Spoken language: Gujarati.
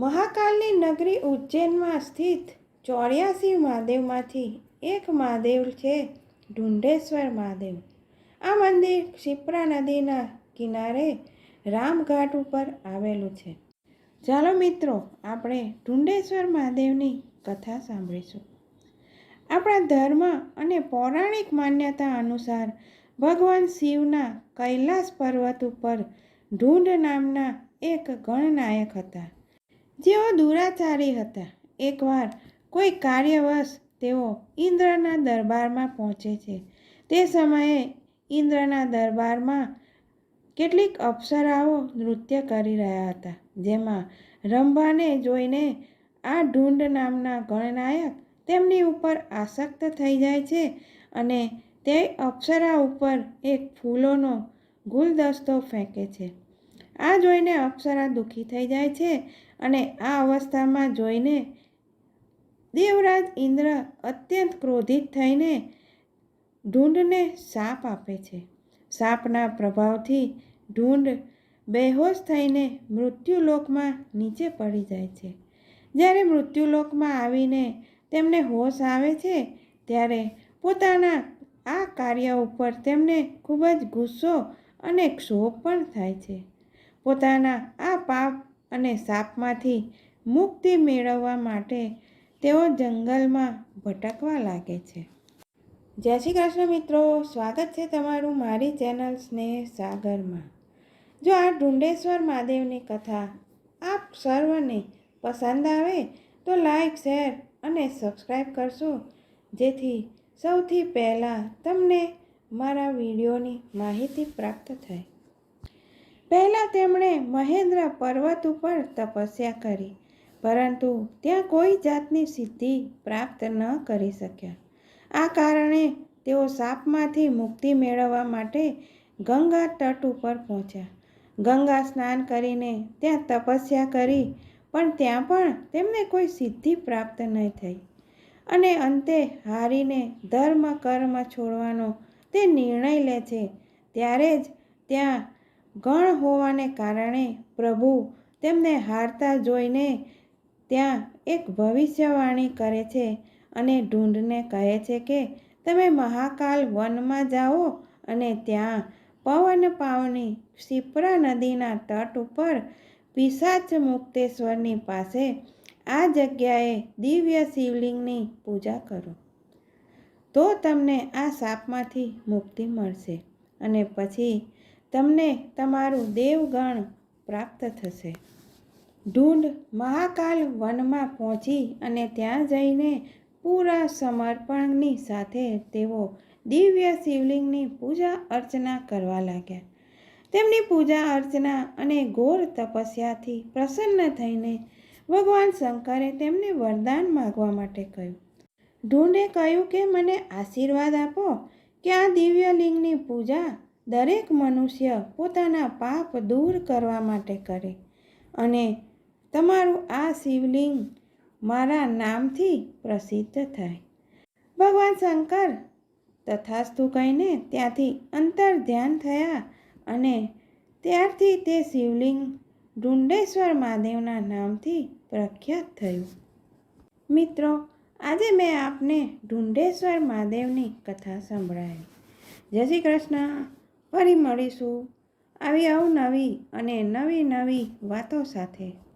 મહાકાલની નગરી ઉજ્જૈનમાં સ્થિત ચોર્યાસી મહાદેવમાંથી એક મહાદેવ છે ઢુંઢેશ્વર મહાદેવ. આ મંદિર ક્ષિપ્રા નદીના કિનારે રામઘાટ ઉપર આવેલું છે. ચાલો મિત્રો, આપણે ઢુંઢેશ્વર મહાદેવની કથા સાંભળીશું. આપણા ધર્મ અને પૌરાણિક માન્યતા અનુસાર ભગવાન શિવના કૈલાસ પર્વત ઉપર ઢૂંઢ નામના એક ગણનાયક હતા. જેઓ દુરાચારી હતા, એકવાર કોઈ કાર્યવશ તેઓ ઇન્દ્રના દરબારમાં પહોંચે છે. તે સમયે ઇન્દ્રના દરબારમાં કેટલીક અપ્સરાઓ નૃત્ય કરી રહ્યા હતા, જેમાં રંભાને જોઈને આ ઢૂંઢ નામના ગણનાયક તેમની ઉપર આસક્ત થઈ જાય છે અને તે અપ્સરા ઉપર એક ફૂલોનો ગુલદસ્તો ફેંકે છે. આ જોઈને અપ્સરા દુઃખી થઈ જાય છે અને આ અવસ્થામાં જોઈને દેવરાજ ઇન્દ્ર અત્યંત ક્રોધિત થઈને ઢૂંઢને સાપ આપે છે. સાપના પ્રભાવથી ઢૂંઢ બેહોશ થઈને મૃત્યુલોકમાં નીચે પડી જાય છે. જ્યારે મૃત્યુલોકમાં આવીને તેમને હોશ આવે છે, ત્યારે પોતાના આ કાર્ય ઉપર તેમને ખૂબ જ ગુસ્સો અને ક્ષોભ પણ થાય છે. પોતાના આ પાપ અને સાપમાંથી મુક્તિ મેળવવા માટે તેઓ જંગલમાં ભટકવા લાગે છે. જય શ્રી કૃષ્ણ મિત્રો, સ્વાગત છે તમારું મારી ચેનલ સ્નેહ સાગરમાં. જો આ ઢુંડેશ્વર મહાદેવની કથા આપ સર્વને પસંદ આવે તો લાઈક, શેર અને સબસ્ક્રાઈબ કરશો, જેથી સૌથી પહેલાં તમને મારા વિડીયોની માહિતી પ્રાપ્ત થાય. પહેલાં તેમણે મહેન્દ્ર પર્વત ઉપર તપસ્યા કરી, પરંતુ ત્યાં કોઈ જાતની સિદ્ધિ પ્રાપ્ત ન કરી શક્યા. આ કારણે તેઓ સાપમાંથી મુક્તિ મેળવવા માટે ગંગા તટ ઉપર પહોંચ્યા. ગંગા સ્નાન કરીને ત્યાં તપસ્યા કરી, પણ ત્યાં પણ તેમને કોઈ સિદ્ધિ પ્રાપ્ત નહીં થઈ. અને અંતે હારીને ધર્મ કર્મ છોડવાનો તે નિર્ણય લે છે, ત્યારે જ ત્યાં ગણ હોવાને કારણે પ્રભુ તેમને હારતા જોઈને ત્યાં એક ભવિષ્યવાણી કરે છે અને ઢૂંઢને કહે છે કે, તમે મહાકાલ વનમાં જાઓ અને ત્યાં પવન પાવની ક્ષિપ્રા નદીના તટ ઉપર પિશાચ મુક્તેશ્વરની પાસે આ જગ્યાએ દિવ્ય શિવલિંગની પૂજા કરો. તો તમને આ સાપમાંથી મુક્તિ મળશે. અને પછી તમને તમારું દેવગણ પ્રાપ્ત થશે. ઢૂંઢ મહાકાલ વનમાં પહોંચી અને ત્યાં જઈને પૂરા સમર્પણની સાથે તેઓ દિવ્ય શિવલિંગની પૂજા અર્ચના કરવા લાગ્યા. તેમની પૂજા અર્ચના અને ઘોર તપસ્યાથી પ્રસન્ન થઈને ભગવાન શંકરે તેમને વરદાન માગવા માટે કહ્યું. ઢૂંઢે કહ્યું કે, મને આશીર્વાદ આપો કે આ દિવ્યલિંગની પૂજા દરેક મનુષ્ય પોતાના પાપ દૂર કરવા માટે કરે. અને તમારું આ શિવલિંગ મારા નામથી પ્રસિદ્ધ થાય. ભગવાન શંકર તથાસ્તુ કહીને ત્યાંથી અંતર ધ્યાન થયા અને ત્યારથી તે શિવલિંગ ઢુંડેશ્વર મહાદેવના નામથી પ્રખ્યાત થયું. મિત્રો, આજે મેં આપને ઢુંડેશ્વર મહાદેવની કથા સંભળાવી. જય શ્રી કૃષ્ણ. ફરી મળીશું. આવી અવનવી અને નવી નવી વાતો સાથે.